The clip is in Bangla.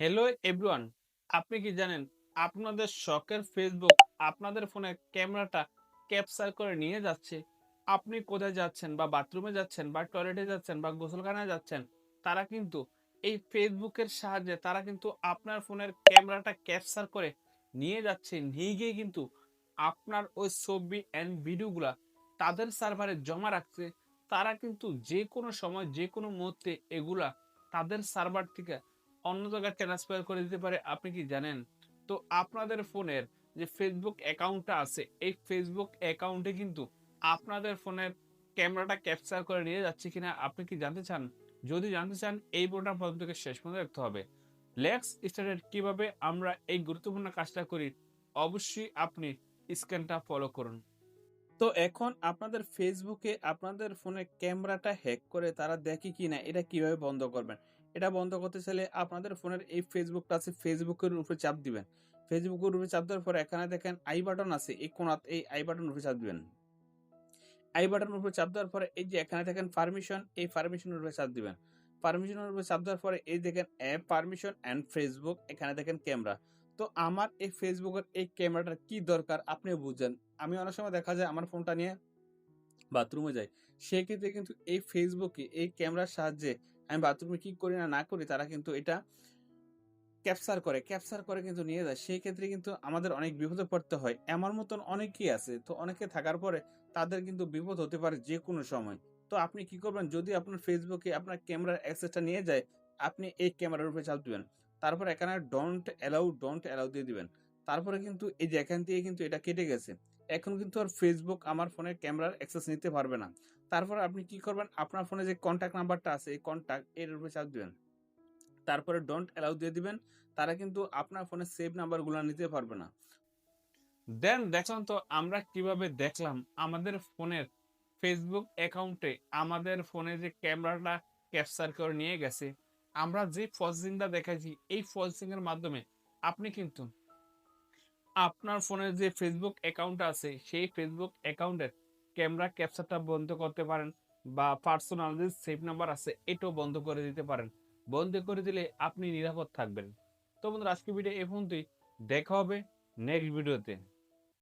হ্যালো এভরিওয়ান আপনি কি জানেন, আপনাদের শখের ফেসবুক আপনাদের ফোনের ক্যামেরাটা ক্যাপচার করে নিয়ে যাচ্ছে। আপনি কোথায় যাচ্ছেন, বা বাথরুমে যাচ্ছেন, বা টয়লেটে যাচ্ছেন, বা গোসলখানায় যাচ্ছেন, তারা কিন্তু এই ফেসবুকের সাহায্যে তারা কিন্তু আপনার ফোনের ক্যামেরাটা ক্যাপচার করে নিয়ে যাচ্ছে। নিয়ে গিয়ে কিন্তু আপনার ওই ছবি অ্যান্ড ভিডিওগুলা তাদের সার্ভারে জমা রাখছে। তারা কিন্তু যে কোনো সময় যে কোনো মুহূর্তে এগুলা তাদের সার্ভার থেকে অন্য জায়গায় ট্রান্সফার করে দিতে পারে, আপনি কি জানেন? তো আপনাদের ফোনের যে ফেসবুক অ্যাকাউন্টটা আছে, এই ফেসবুক অ্যাকাউন্টে কিন্তু আপনাদের ফোনের ক্যামেরাটা ক্যাপচার করে নিয়ে যাচ্ছে কিনা আপনি কি জানতে চান? যদি জানতে চান, এই বোর্ডটা প্রথম থেকে শেষ পর্যন্ত দেখতে হবে। লেক্স স্টার্টেড কীভাবে আমরা এই গুরুত্বপূর্ণ কাজটা করি, অবশ্যই আপনি স্ক্যানটা ফলো করুন। তো এখন আপনাদের ফেসবুকে আপনাদের ফোনে ক্যামেরাটা হ্যাক করে তারা দেখে কিনা, এটা কীভাবে বন্ধ করবেন? এটা বন্ধ করতে চাইলে আপনাদের ফোনের এই ফেসবুকটা আছে, ফেসবুকের উপরে চাপ দিবেন। ফেসবুকের উপরে চাপ দেওয়ার পর এখানে দেখেন আই বাটন আছে, এই কোনাত এই আই বাটন উপরে চাপ দিবেন। আই বাটনের উপরে চাপ দেওয়ার পরে এই যে এখানে দেখেন পারমিশন এই পারমিশনের উপরে চাপ দিবেন। পারমিশনের উপরে চাপ দেওয়ার পরে এই দেখেন অ্যাপ পারমিশন অ্যান্ড ফেসবুক এখানে দেখেন ক্যামেরা তো আমার এই ফেসবুকের এই ক্যামেরাটার কি দরকার আপনি বুঝছেন আমি অনেক সময় দেখা যায় আমার ফোনটা নিয়ে বাথরুমে যাই, সেক্ষেত্রে কিন্তু এই ফেসবুকে এই ক্যামেরার সাহায্যে আমি বাথরুমে কি করি না না করি, তারা কিন্তু এটা ক্যাপচার করে ক্যাপচার করে কিন্তু নিয়ে যায়। সেই ক্ষেত্রে কিন্তু আমাদের অনেক বিপদে পড়তে হয়। আমার মতন অনেকেই আছে, তো অনেকে থাকার পরে তাদের কিন্তু বিপদ হতে পারে যে কোনো সময়। তো আপনি কি করবেন, যদি আপনার ফেসবুকে আপনার ক্যামেরার অ্যাক্সেসটা নিয়ে যায়, আপনি এই ক্যামেরার উপরে চাপ দিবেন। তারপর এখানে ডোন্ট অ্যালাউ ডোন্ট অ্যালাউ দিয়ে দিবেন। তারপরে কিন্তু এই যে এখান থেকে কিন্তু এটা কেটে গেছে। এখন কিন্তু আর ফেসবুক আমার ফোনের ক্যামেরার অ্যাক্সেস নিতে পারবে না। তারপর আপনি কি করবেন? আপনার ফোনে যে কন্ট্যাক্ট নাম্বারটা আছে, এই কন্ট্যাক্ট এর উপরে চাপ দেবেন। তারপরে ডোন্ট অ্যালাউ দিয়ে দিবেন। তারা কিন্তু আপনার ফোনে সেভ নাম্বারগুলো নিতে পারবে না। দেন দেখলাম তো আমরা কীভাবে দেখলাম? আমাদের ফোনের ফেসবুক অ্যাকাউন্টে আমাদের ফোনে যে ক্যামেরাটা ক্যাপচার করে নিয়ে গেছে। আমরা যে ফলসিংটা দেখাইছি, এই ফলসিং এর মাধ্যমে আপনি কিন্তু আপনার ফোনের যে ফেসবুক অ্যাকাউন্ট আছে, সেই ফেসবুক অ্যাকাউন্টের ক্যামেরা ক্যাপচারটা বন্ধ করতে পারেন বা পার্সোনাল যে সেভ নাম্বার আছে, এটাও বন্ধ করে দিতে পারেন। বন্ধ করে দিলে আপনি নিরাপদ থাকবেন। তো বন্ধুরা আজকে ভিডিও এ পর্যন্তই। দেখা হবে নেক্সট ভিডিওতে